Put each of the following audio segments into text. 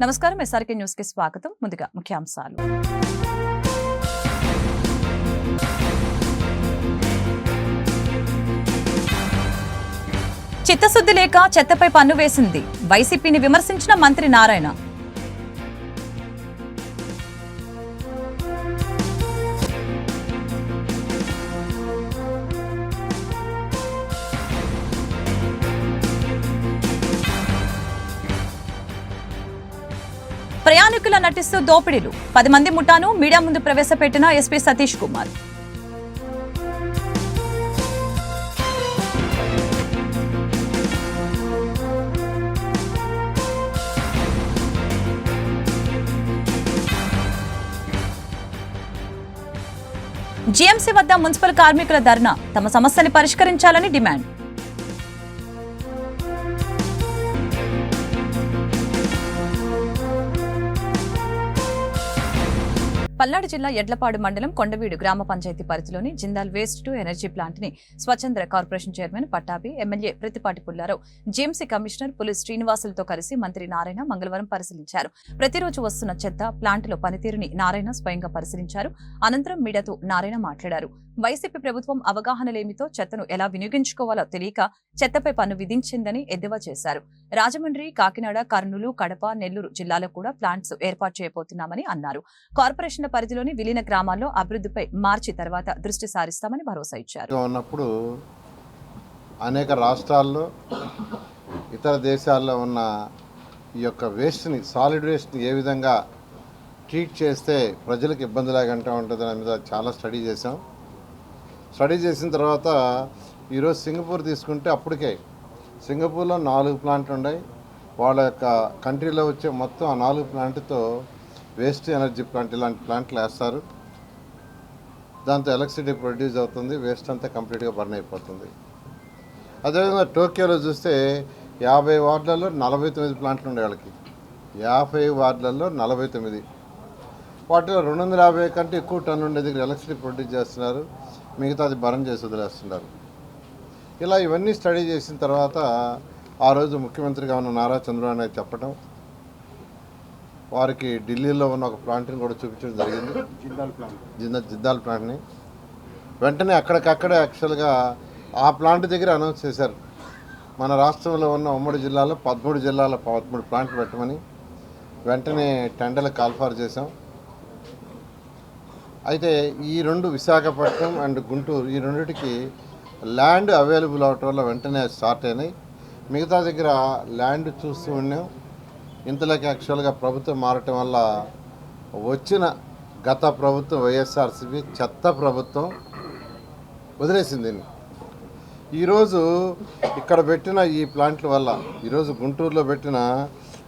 నమస్కారం. ఎస్ఆర్కే న్యూస్కి స్వాగతం. ముందుగా ముఖ్యాంశాలు. చిత్తశుద్ధి లేక చెత్తపై పన్ను వేసింది. వైసీపీని విమర్శించిన మంత్రి నారాయణ. ప్రయాణికుల నటిస్తూ దోపిడీలు. పది మంది ముఠాను మీడియా ముందు ప్రవేశపెట్టిన ఎస్పీ సతీష్ కుమార్. జీఎంసీ వద్ద మున్సిపల్ కార్మికుల ధర్నా. తమ సమస్యని పరిష్కరించాలని డిమాండ్. పల్నాడు జిల్లా ఎడ్లపాడు మండలం కొండవీడు గ్రామ పంచాయతీ పరిధిలోని జిందాల్ వేస్ట్ టు ఎనర్జీ ప్లాంట్ని స్వచ్ఛంద corporation chairman Pattabhi MLA Prathipati Pullarao GMC commissioner Puli శ్రీనివాసులతో కలిసి మంత్రి నారాయణ మంగళవారం పరిశీలించారు. ప్రతిరోజు వస్తున్న చెత్త ప్లాంట్లో పనితీరుని నారాయణ స్వయంగా పరిశీలించారు. అనంతరం మీడియాతో నారాయణ మాట్లాడారు. వైసీపీ ప్రభుత్వం అవగాహన లేమితో చెత్తను ఎలా వినియోగించుకోవాలో తెలియక చెత్తపై పన్ను విధించిందని ఎద్దేవా చేశారు. రాజమండ్రి కాకినాడ కర్నూలు కడప నెల్లూరు జిల్లాలో కూడా ప్లాంట్స్ ఏర్పాటు చేయబోతున్నామని అన్నారు. కార్పొరేషన్ల పరిధిలోని విలీన గ్రామాల్లో అభివృద్ధిపై మార్చి తర్వాత దృష్టి సారిస్తామని భరోసా ఇచ్చారు. ఉన్నప్పుడు అనేక రాష్ట్రాల్లో ఇతర దేశాల్లో ఉన్న ఈ యొక్క వేస్ట్ని సాలిడ్ వేస్ట్ని ఏ విధంగా ట్రీట్ చేస్తే ప్రజలకు ఇబ్బంది లేకుండా ఉంటుంది దాని మీద చాలా స్టడీ చేసాం స్టడీ చేసిన తర్వాత ఈరోజు సింగపూర్ తీసుకుంటే అప్పటికే సింగపూర్లో నాలుగు ప్లాంట్లు ఉన్నాయి. వాళ్ళ యొక్క కంట్రీలో వచ్చే మొత్తం ఆ నాలుగు ప్లాంట్తో వేస్ట్ ఎనర్జీ ప్లాంట్ ఇలాంటి ప్లాంట్లు వేస్తారు. దాంతో ఎలక్ట్రిసిటీ ప్రొడ్యూస్ అవుతుంది వేస్ట్ అంతా కంప్లీట్గా బర్న్ అయిపోతుంది. అదేవిధంగా టోక్యోలో చూస్తే యాభై వార్డులలో నలభై తొమ్మిది ప్లాంట్లు ఉండే వాళ్ళకి. యాభై వార్డులలో నలభై తొమ్మిది. వాటిలో రెండు వందల యాభై కంటే ఎక్కువ టన్ ఉండే దగ్గర ఎలక్ట్రిసిటీ ప్రొడ్యూస్ చేస్తున్నారు. మిగతాది బర్న్ చేసి వదిలేస్తున్నారు. ఇలా ఇవన్నీ స్టడీ చేసిన తర్వాత ఆ రోజు ముఖ్యమంత్రిగా ఉన్న నారా చంద్రబాబు నాయుడు చెప్పడం వారికి ఢిల్లీలో ఉన్న ఒక ప్లాంట్ని కూడా చూపించడం జరిగింది. జిందా జిద్దాల్ ప్లాంట్ని. వెంటనే అక్కడికక్కడే యాక్చువల్గా ఆ ప్లాంట్ దగ్గర అనౌన్స్ చేశారు. మన రాష్ట్రంలో ఉన్న ఉమ్మడి జిల్లాలో పదమూడు జిల్లాల పదమూడు ప్లాంట్లు పెట్టమని వెంటనే టెండర్లు కాల్ఫార్ చేసాం అయితే ఈ రెండు విశాఖపట్నం అండ్ గుంటూరు ఈ రెండిటికి ల్యాండ్ అవైలబుల్ అవటం వల్ల వెంటనే స్టార్ట్ అయినాయి. మిగతా దగ్గర ల్యాండ్ చూస్తూ ఉన్నాం. ఇంతలోకి యాక్చువల్గా ప్రభుత్వం మారటం వల్ల వచ్చిన గత ప్రభుత్వం వైఎస్ఆర్సీపీ చెత్త ప్రభుత్వం వదిలేసింది ఈరోజు ఇక్కడ పెట్టిన ఈ ప్లాంట్ల వల్ల ఈరోజు గుంటూరులో పెట్టిన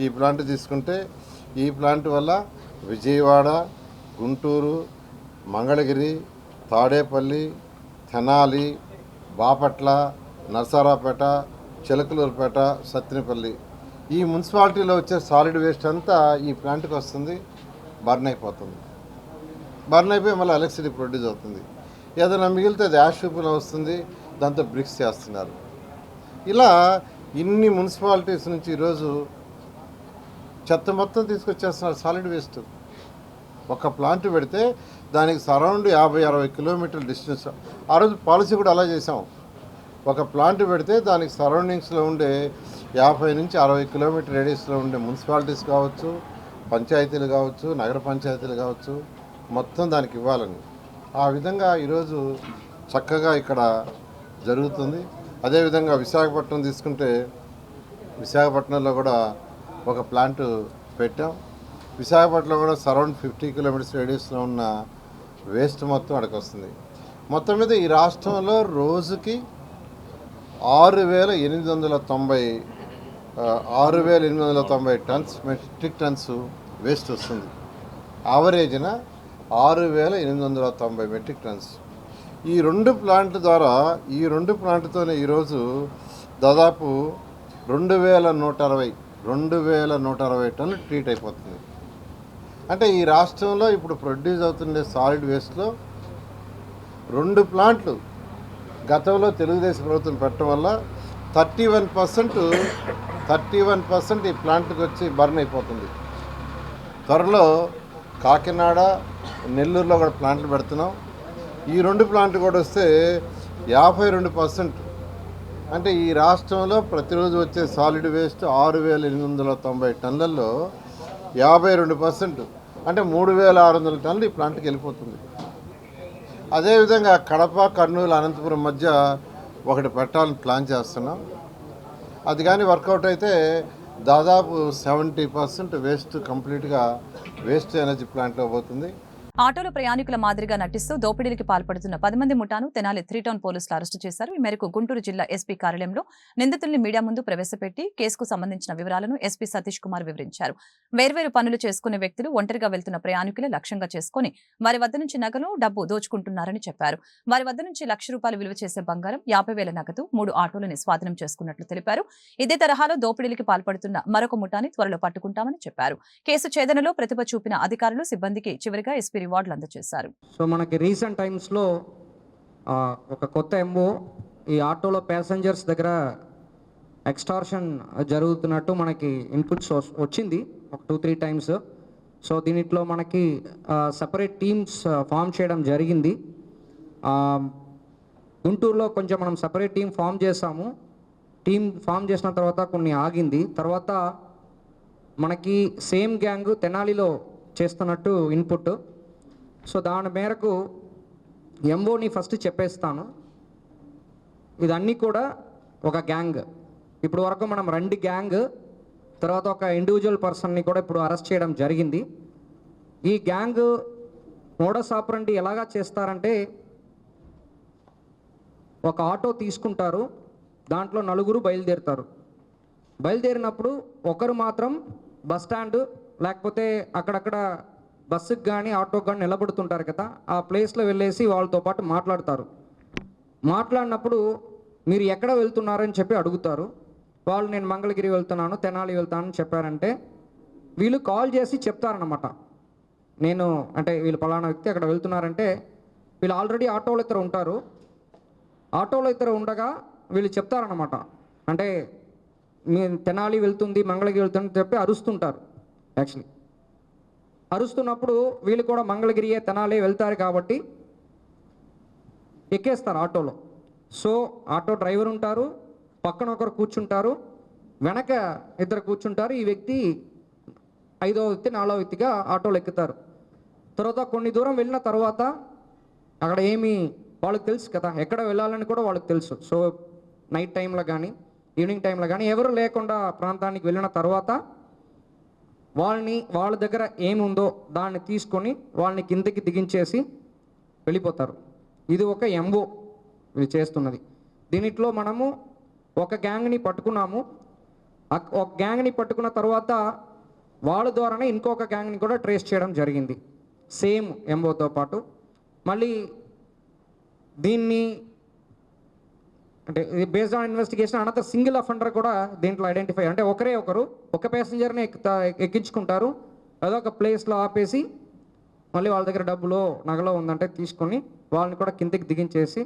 ఈ ప్లాంట్ తీసుకుంటే ఈ ప్లాంట్ వల్ల విజయవాడ గుంటూరు మంగళగిరి తాడేపల్లి తెనాలి బాపట్ల నరసరావుపేట చిలకలూరుపేట సత్తినపల్లి ఈ మున్సిపాలిటీలో వచ్చే సాలిడ్ వేస్ట్ అంతా ఈ ప్లాంట్కి వస్తుంది బర్న్ అయిపోతుంది. బర్న్ అయిపోయి మళ్ళీ ఎలక్ట్రిసిటీ ప్రొడ్యూస్ అవుతుంది. ఏదైనా మిగిలితే అది యాష్ రూపంలో వస్తుంది దాంతో బ్రిక్స్ చేస్తున్నారు. ఇలా ఇన్ని మున్సిపాలిటీస్ నుంచి ఈరోజు చెత్త మొత్తం తీసుకొచ్చేస్తున్నారు సాలిడ్ వేస్ట్. ఒక ప్లాంట్ పెడితే దానికి సరౌండ్ యాభై అరవై కిలోమీటర్ల డిస్టెన్స్. ఆ రోజు పాలసీ కూడా అలా చేసాం ఒక ప్లాంట్ పెడితే దానికి సరౌండింగ్స్లో ఉండే యాభై నుంచి అరవై కిలోమీటర్ రేడియస్లో ఉండే మున్సిపాలిటీస్ కావచ్చు పంచాయతీలు కావచ్చు నగర పంచాయతీలు కావచ్చు మొత్తం దానికి ఇవ్వాలని. ఆ విధంగా ఈరోజు చక్కగా ఇక్కడ జరుగుతుంది. అదేవిధంగా విశాఖపట్నం తీసుకుంటే విశాఖపట్నంలో కూడా ఒక ప్లాంట్ పెట్టాం. విశాఖపట్నంలో కూడా సరౌండ్ ఫిఫ్టీ కిలోమీటర్స్ రేడియస్లో ఉన్న వేస్ట్ మొత్తం అక్కడికి వస్తుంది మొత్తం మీద ఈ రాష్ట్రంలో రోజుకి ఆరు వేల ఎనిమిది వందల తొంభై ఆరు వేల ఎనిమిది వందల తొంభై టన్స్ మెట్రిక్ టన్స్ వేస్ట్ వస్తుంది. యావరేజ్న ఆరు వేల ఎనిమిది వందల తొంభై మెట్రిక్ టన్స్. ఈ రెండు ప్లాంట్ల ద్వారా ఈ రెండు ప్లాంట్తోనే ఈరోజు దాదాపు రెండు వేల నూట అరవై రెండు వేల నూట అరవై టన్నులు ట్రీట్ అయిపోతుంది. అంటే ఈ రాష్ట్రంలో ఇప్పుడు ప్రొడ్యూస్ అవుతుండే సాలిడ్ వేస్ట్లో రెండు ప్లాంట్లు గతంలో తెలుగుదేశం ప్రభుత్వం పెట్టడం వల్ల thirty one percent thirty one percent ఈ ప్లాంట్కి వచ్చి బర్న్ అయిపోతుంది. త్వరలో కాకినాడ నెల్లూరులో కూడా ప్లాంట్లు పెడుతున్నాం. ఈ రెండు ప్లాంట్లు కూడా వస్తే యాభై రెండు పర్సెంట్. అంటే ఈ రాష్ట్రంలో ప్రతిరోజు వచ్చే సాలిడ్ వేస్ట్ ఆరు వేల ఎనిమిది వందల తొంభై టన్నులలో యాభై రెండు పర్సెంట్. అంటే మూడు వేల ఆరు వందల టన్నులు ఈ ప్లాంట్కి వెళ్ళిపోతుంది. అదేవిధంగా కడప కర్నూలు అనంతపురం మధ్య ఒకటి పెట్టాలని ప్లాన్ చేస్తున్నాం. అది కానీ వర్కౌట్ అయితే దాదాపు సెవెంటీ పర్సెంట్ వేస్ట్ కంప్లీట్గా వేస్ట్ ఎనర్జీ ప్లాంట్లో పోతుంది. ఆటోలో ప్రయాణికుల మాదిరిగా నటిస్తూ దోపిడీలకు పాల్పడుతున్న పది మంది ముఠాను తెనాలి త్రీ టౌన్ పోలీసులు అరెస్టు చేశారు. ఈ మేరకు గుంటూరు జిల్లా ఎస్పీ కార్యాలయంలో నిందితుల్ని మీడియా ముందు ప్రవేశపెట్టి కేసుకు సంబంధించిన వివరాలను ఎస్పీ సతీష్ కుమార్ వివరించారు. వేర్వేరు పనులు చేసుకునే వ్యక్తులు ఒంటరిగా వెళ్తున్న ప్రయాణికులు లక్ష్యంగా చేసుకుని వారి వద్ద నుంచి నగలు డబ్బు దోచుకుంటున్నారని చెప్పారు. వారి వద్ద నుంచి లక్ష రూపాయలు విలువ చేసే బంగారం యాభై వేల నగదు మూడు ఆటోలని స్వాధీనం చేసుకున్నట్లు తెలిపారు. ఇదే తరహాలో దోపిడీలకు పాల్పడుతున్న మరొక ముఠాని త్వరలో పట్టుకుంటామని చెప్పారు. కేసు ఛేదనలో ప్రతిభ చూపిన అధికారులు సిబ్బందికి చివరిగా ఎస్పీ రివార్డులు అందజేశారు సో మనకి రీసెంట్ టైమ్స్లో ఒక కొత్త ఎంఓ ఈ ఆటోలో ప్యాసింజర్స్ దగ్గర ఎక్స్టార్షన్ జరుగుతున్నట్టు మనకి ఇన్పుట్స్ వచ్చింది ఒక టూ త్రీ టైమ్స్. సో దీనిట్లో మనకి సపరేట్ టీమ్స్ ఫామ్ చేయడం జరిగింది. గుంటూరులో కొంచెం మనం సపరేట్ టీం ఫామ్ చేసాము టీం ఫామ్ చేసిన తర్వాత కొన్ని ఆగింది. తర్వాత మనకి సేమ్ గ్యాంగ్ తెనాలిలో చేస్తున్నట్టు ఇన్పుట్ సో దాని మేరకు ఎంఓని ఫస్ట్ చెప్పేస్తాను. ఇదన్నీ కూడా ఒక గ్యాంగ్ ఇప్పుడు వరకు మనం రెండు గ్యాంగ్ తర్వాత ఒక ఇండివిజువల్ పర్సన్ని కూడా ఇప్పుడు అరెస్ట్ చేయడం జరిగింది. ఈ గ్యాంగ్ మోడస్ ఆపరండి ఎలాగా చేస్తారంటే ఒక ఆటో తీసుకుంటారు దాంట్లో నలుగురు బయలుదేరుతారు. బయలుదేరినప్పుడు ఒకరు మాత్రం బస్ స్టాండ్ లేకపోతే అక్కడక్కడ బస్సుకి కానీ ఆటోకి కానీ నిలబడుతుంటారు కదా ఆ ప్లేస్లో వెళ్ళేసి వాళ్ళతో పాటు మాట్లాడతారు. మాట్లాడినప్పుడు మీరు ఎక్కడ వెళ్తున్నారని చెప్పి అడుగుతారు. వాళ్ళు నేను మంగళగిరి వెళ్తున్నాను తెనాలి వెళ్తానని చెప్పారంటే వీళ్ళు కాల్ చేసి చెప్తారనమాట నేను అంటే వీళ్ళు పలానా వ్యక్తి అక్కడ వెళ్తున్నారంటే వీళ్ళు ఆల్రెడీ ఆటోలో ఇద్దరు ఉంటారు. ఆటోలో ఇద్దరు ఉండగా వీళ్ళు చెప్తారనమాట అంటే మీ తెనాలి వెళ్తుంది మంగళగిరి వెళ్తుంది చెప్పి అరుస్తుంటారు యాక్చువల్లీ. అరుస్తున్నప్పుడు వీళ్ళు కూడా మంగళగిరియే తెనాలి వెళ్తారు కాబట్టి ఎక్కేస్తారు ఆటోలో. సో ఆటో డ్రైవర్ ఉంటారు పక్కన ఒకరు కూర్చుంటారు వెనక ఇద్దరు కూర్చుంటారు ఈ వ్యక్తి ఐదో వ్యక్తి నాలుగో వ్యక్తిగా ఆటోలు ఎక్కుతారు. తర్వాత కొన్ని దూరం వెళ్ళిన తర్వాత అక్కడ ఏమి వాళ్ళకి తెలుసు కదా ఎక్కడ వెళ్ళాలని కూడా వాళ్ళకి తెలుసు. సో నైట్ టైంలో కానీ ఈవినింగ్ టైంలో కానీ ఎవరు లేకుండా ప్రాంతానికి వెళ్ళిన తర్వాత వాళ్ళని వాళ్ళ దగ్గర ఏముందో దాన్ని తీసుకొని వాళ్ళని కిందకి దిగించేసి వెళ్ళిపోతారు. ఇది ఒక ఎంఓ ఇది చేస్తున్నది. దీనిట్లో మనము ఒక గ్యాంగ్ని పట్టుకున్నాము. ఒక గ్యాంగ్ని పట్టుకున్న తర్వాత వాళ్ళ ద్వారానే ఇంకొక గ్యాంగ్ని కూడా ట్రేస్ చేయడం జరిగింది. సేమ్ ఎంఓతో పాటు. మళ్ళీ దీన్ని అంటే based on investigation another single offender కూడా దీంట్లో ఐడెంటిఫై అంటే ఒకరే ఒకరు ఒక ప్యాసింజర్ని ఎక్కుతా ఎక్కించుకుంటారు. అదొక ప్లేస్లో ఆపేసి మళ్ళీ వాళ్ళ దగ్గర డబ్బులో నగలో ఉందంటే తీసుకొని వాళ్ళని కూడా కిందికి దిగించేసి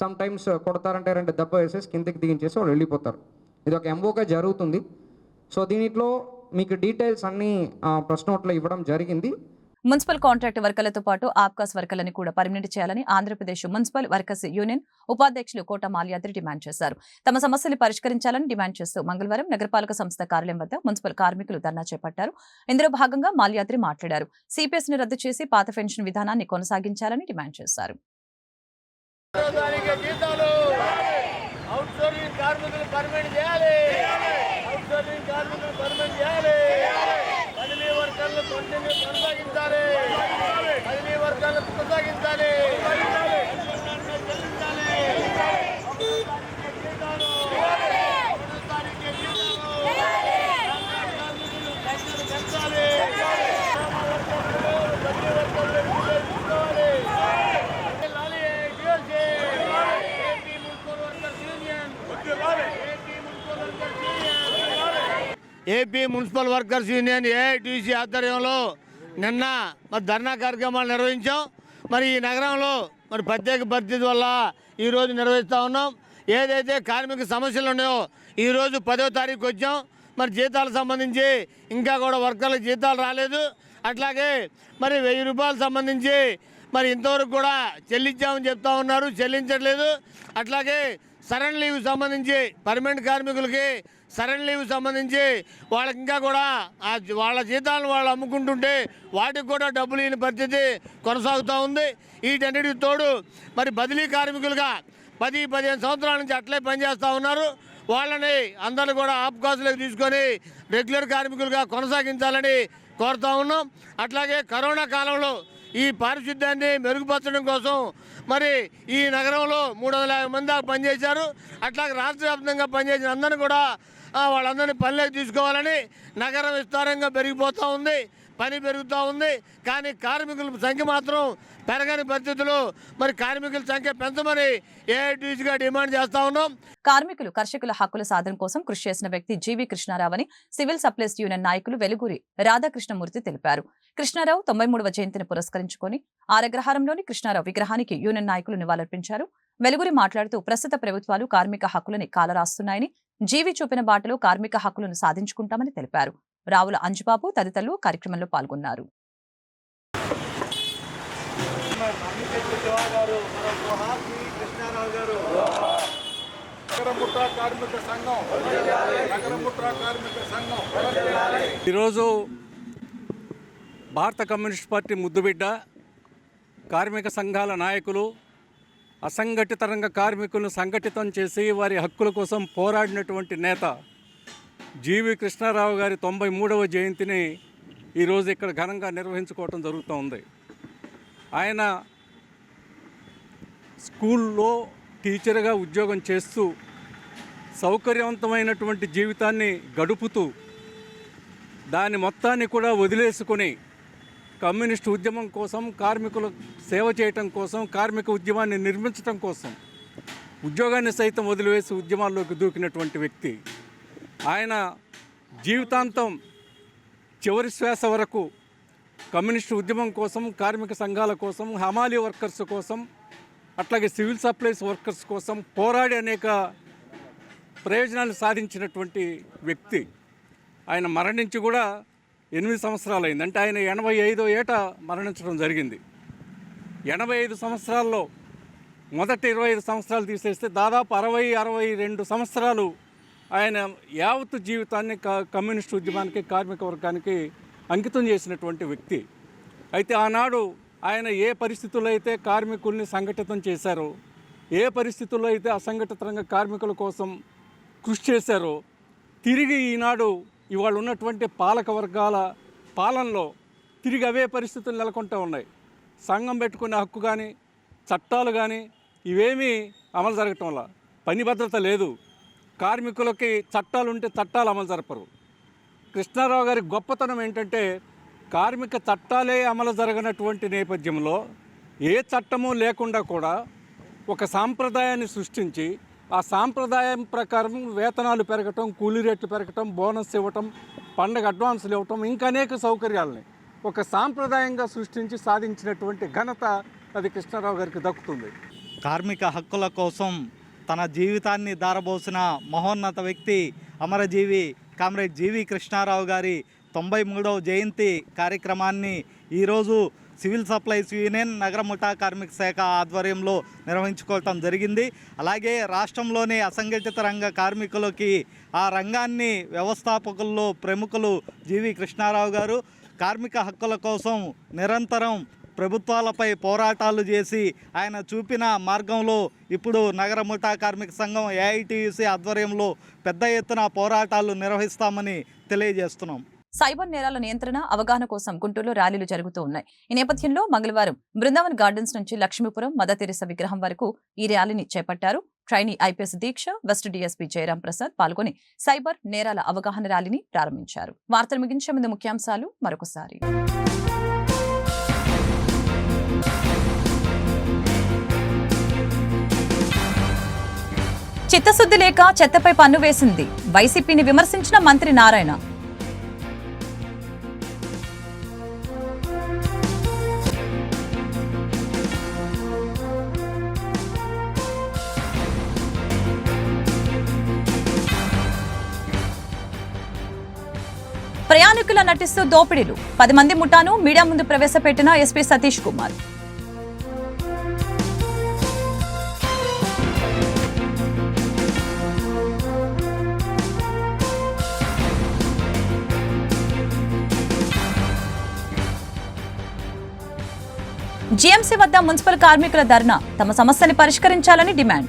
సమ్ టైమ్స్ కొడతారంటే రెండు దెబ్బ వేసేసి కిందకి దిగించేసి వాళ్ళు వెళ్ళిపోతారు. ఇది ఒక ఎంబోగా జరుగుతుంది. సో దీనిట్లో మీకు డీటెయిల్స్ అన్నీ ప్రశ్న నోట్లో ఇవ్వడం జరిగింది. మున్సిపల్ కాంట్రాక్ట్ వర్కర్లతో పాటు ఆబ్కాస్ వర్కర్లని కూడా పర్మినెంట్ చేయాలని ఆంధ్రప్రదేశ్ మున్సిపల్ వర్కర్స్ యూనియన్ ఉపాధ్యక్షులు కోట మాల్యాద్రి డిమాండ్ చేశారు. తమ సమస్యలు పరిష్కరించాలని డిమాండ్ చేస్తూ మంగళవారం నగరపాలక సంస్థ కార్యాలయం వద్ద మున్సిపల్ కార్మికులు ధర్నా చేపట్టారు. ఇందులో భాగంగా మాల్యాద్రి మాట్లాడారు. సిపిఎస్ని రద్దు చేసి పాత పెన్షన్ విధానాన్ని కొనసాగించాలని డిమాండ్ చేశారు. కార్మికులు చేయాలి. చేయాలి బదిలీ వర్కర్లు కంటిన్యూ కొనసాగించాలి బదిలీ వర్కర్లు కొనసాగించాలి చెల్లించాలి జీతాలు ప్రభుత్వానికి జీతాలు కార్మికులు పెన్షన్ పెంచాలి గ్రామ వర్కర్లు బదిలీ వర్కర్లు తీసుకోవాలి లాలి DLC AP municipal workers union AP municipal workers union AP municipal workers union AITC ఆధ్వర్యంలో నిన్న మరి ధర్నా కార్యక్రమాలు నిర్వహించాం. మరి ఈ నగరంలో మరి ప్రత్యేక పరిస్థితి వల్ల ఈరోజు నిర్వహిస్తూ ఉన్నాం. ఏదైతే కార్మిక సమస్యలు ఉన్నాయో ఈరోజు పదో తారీఖు వచ్చాం. మరి జీతాలకు సంబంధించి ఇంకా కూడా వర్కర్లకు జీతాలు రాలేదు. అట్లాగే మరి వెయ్యి రూపాయలు సంబంధించి మరి ఇంతవరకు కూడా చెల్లించామని చెప్తా ఉన్నారు. చెల్లించట్లేదు. అట్లాగే సరెండ్ లీవ్ సంబంధించి పర్మనెంట్ కార్మికులకి సరెండ్ లీవ్ సంబంధించి వాళ్ళకి ఇంకా కూడా ఆ వాళ్ళ జీతాలను వాళ్ళు అమ్ముకుంటుంటే వాటికి కూడా డబ్బులు లేని పరిస్థితి కొనసాగుతూ ఉంది. వీటన్నిటికి తోడు మరి బదిలీ కార్మికులుగా పది పదిహేను సంవత్సరాల నుంచి అట్లే పనిచేస్తూ ఉన్నారు. వాళ్ళని అందరూ కూడా ఆపుకాసులకు తీసుకొని రెగ్యులర్ కార్మికులుగా కొనసాగించాలని కోరుతూ ఉన్నాం. అట్లాగే కరోనా కాలంలో ఈ పారిశుద్ధ్యాన్ని మెరుగుపరచడం కోసం మరి ఈ నగరంలో మూడు వందల యాభై మంది దాకా పనిచేశారు. అట్లాగే రాష్ట్ర వ్యాప్తంగా పనిచేసిన అందరినీ కూడా వాళ్ళందరినీ పనిలోకి తీసుకోవాలని నగరం విస్తారంగా పెరిగిపోతూ ఉంది పని పెరుగుతూ ఉంది. కానీ కార్మికుల సంఖ్య మాత్రం పెరగని పరిస్థితుల్లో మరి కార్మికుల సంఖ్య పెంచమని ఏఐటీసీగా డిమాండ్ చేస్తా ఉన్నాం. కార్మికులు కర్షకుల హక్కుల సాధన కోసం కృషి చేసిన వ్యక్తి జీవి కృష్ణారావు అని సివిల్ సప్లైస్ యూనియన్ నాయకులు వెలుగురి రాధాకృష్ణమూర్తి తెలిపారు. కృష్ణారావు తొంభై మూడవ జయంతిని పురస్కరించుకొని ఆరగ్రహారంలోని కృష్ణారావు విగ్రహానికి యూనియన్ నాయకులు నివాళులర్పించారు. వెలుగురి మాట్లాడుతూ ప్రస్తుత ప్రభుత్వాలు కార్మిక హక్కులని కాలరాస్తున్నాయని జీవి చూపిన బాటలో కార్మిక హక్కులను సాధించుకుంటామని తెలిపారు. రావుల అంజుబాబు తదితరులు కార్యక్రమంలో పాల్గొన్నారు. ఈరోజు భారత కమ్యూనిస్ట్ పార్టీ ముద్దుబిడ్డ కార్మిక సంఘాల నాయకులు అసంఘటిత రంగ కార్మికులను సంఘటితం చేసి వారి హక్కుల కోసం పోరాడినటువంటి నేత జీవి కృష్ణారావు గారి తొంభై మూడవ జయంతిని ఈరోజు ఇక్కడ ఘనంగా నిర్వహించుకోవటం జరుగుతూ ఉంది. ఆయన స్కూల్లో టీచర్గా ఉద్యోగం చేస్తూ సౌకర్యవంతమైనటువంటి జీవితాన్ని గడుపుతూ దాని మొత్తాన్ని కూడా వదిలేసుకొని కమ్యూనిస్ట్ ఉద్యమం కోసం కార్మికుల సేవ చేయటం కోసం కార్మిక ఉద్యమాన్ని నిర్మించటం కోసం ఉద్యోగాన్ని సైతం వదిలివేసి ఉద్యమాల్లోకి దూకినటువంటి వ్యక్తి. ఆయన జీవితాంతం చివరి శ్వాస వరకు కమ్యూనిస్ట్ ఉద్యమం కోసం కార్మిక సంఘాల కోసం హమాలీ వర్కర్స్ కోసం అట్లాగే సివిల్ సప్లైస్ వర్కర్స్ కోసం పోరాడి అనేక ప్రయోజనాలు సాధించినటువంటి వ్యక్తి. ఆయన మరణించి కూడా ఎనిమిది సంవత్సరాలు అయింది అంటే ఆయన ఎనభై ఐదో ఏట మరణించడం జరిగింది. ఎనభై ఐదు సంవత్సరాల్లో మొదటి ఇరవై ఐదు సంవత్సరాలు తీసేస్తే దాదాపు అరవై అరవై రెండు సంవత్సరాలు ఆయన యావత్తు జీవితాన్ని క- కమ్యూనిస్ట్ ఉద్యమానికి కార్మిక వర్గానికి అంకితం చేసినటువంటి వ్యక్తి. అయితే ఆనాడు ఆయన ఏ పరిస్థితుల్లో అయితే కార్మికుల్ని సంఘటితం చేశారో ఏ పరిస్థితుల్లో అయితే అసంఘటిత రంగ కార్మికుల కోసం కృషి చేశారో తిరిగి ఈనాడు ఇవాళ ఉన్నటువంటి పాలక వర్గాల పాలనలో తిరిగి అవే పరిస్థితులు నెలకొంటూ ఉన్నాయి. సంఘం పెట్టుకునే హక్కు కానీ చట్టాలు కానీ ఇవేమీ అమలు జరగటం వల్ల పని భద్రత లేదు. కార్మికులకి చట్టాలు ఉంటే చట్టాలు అమలు జరపరు. కృష్ణారావు గారి గొప్పతనం ఏంటంటే కార్మిక చట్టాలే అమలు జరగనటువంటి నేపథ్యంలో ఏ చట్టము లేకుండా కూడా ఒక సాంప్రదాయాన్ని సృష్టించి ఆ సాంప్రదాయం ప్రకారం వేతనాలు పెరగటం కూలీ రేట్లు పెరగటం బోనస్ ఇవ్వటం పండగ అడ్వాన్సులు ఇవ్వటం ఇంకా అనేక సౌకర్యాలని ఒక సాంప్రదాయంగా సృష్టించి సాధించినటువంటి ఘనత అది కృష్ణారావు గారికి దక్కుతుంది. కార్మిక హక్కుల కోసం తన జీవితాన్ని దారబోసిన మహోన్నత వ్యక్తి అమరజీవి కామ్రేడ్ జీవి కృష్ణారావు గారి తొంభై మూడవ జయంతి కార్యక్రమాన్ని ఈరోజు సివిల్ సప్లైస్ యూనియన్ నగర ముఠా కార్మిక శాఖ ఆధ్వర్యంలో నిర్వహించుకోవటం జరిగింది. అలాగే రాష్ట్రంలోని అసంఘటిత రంగ కార్మికులకి ఆ రంగాన్ని వ్యవస్థాపకుల్లో ప్రముఖులు జీవి కృష్ణారావు గారు కార్మిక హక్కుల కోసం నిరంతరం ప్రభుత్వాలపై పోరాటాలు చేసి ఆయన చూపిన మార్గంలో ఇప్పుడు నగర ముఠా కార్మిక సంఘం ఏఐటియుసి ఆధ్వర్యంలో పెద్ద ఎత్తున పోరాటాలు నిర్వహిస్తామని తెలియజేస్తున్నాం. సైబర్ నేరాల నియంత్రణ అవగాహన కోసం గుంటూరులో ర్యాలీలు జరుగుతూ ఉన్నాయి. ఈ నేపథ్యంలో మంగళవారం బృందావన్ గార్డెన్స్ నుంచి లక్ష్మీపురం మదర్ విగ్రహం వరకు ఈ ర్యాలీని చేపట్టారు. Trainee IPS Deeksha west DSP Jayaram Prasad పాల్గొని సైబర్ నేరాల అవగాహన ర్యాలీని ప్రారంభించారు. వార్తలు ముగించే ముందు ముఖ్యాంశాలు మరొకసారి. చిత్తశుద్ధి లేక చెత్తపై పన్ను వేసింది. వైసీపీని విమర్శించిన మంత్రి నారాయణ ప్రయాణికుల నటిస్తూ దోపిడీలు. పది మంది ముఠాను మీడియా ముందు ప్రవేశపెట్టిన ఎస్పీ సతీష్ కుమార్. జీఎంసీ వద్ద మున్సిపల్ కార్మికుల ధర్నా. తమ సమస్యని పరిష్కరించాలని డిమాండ్.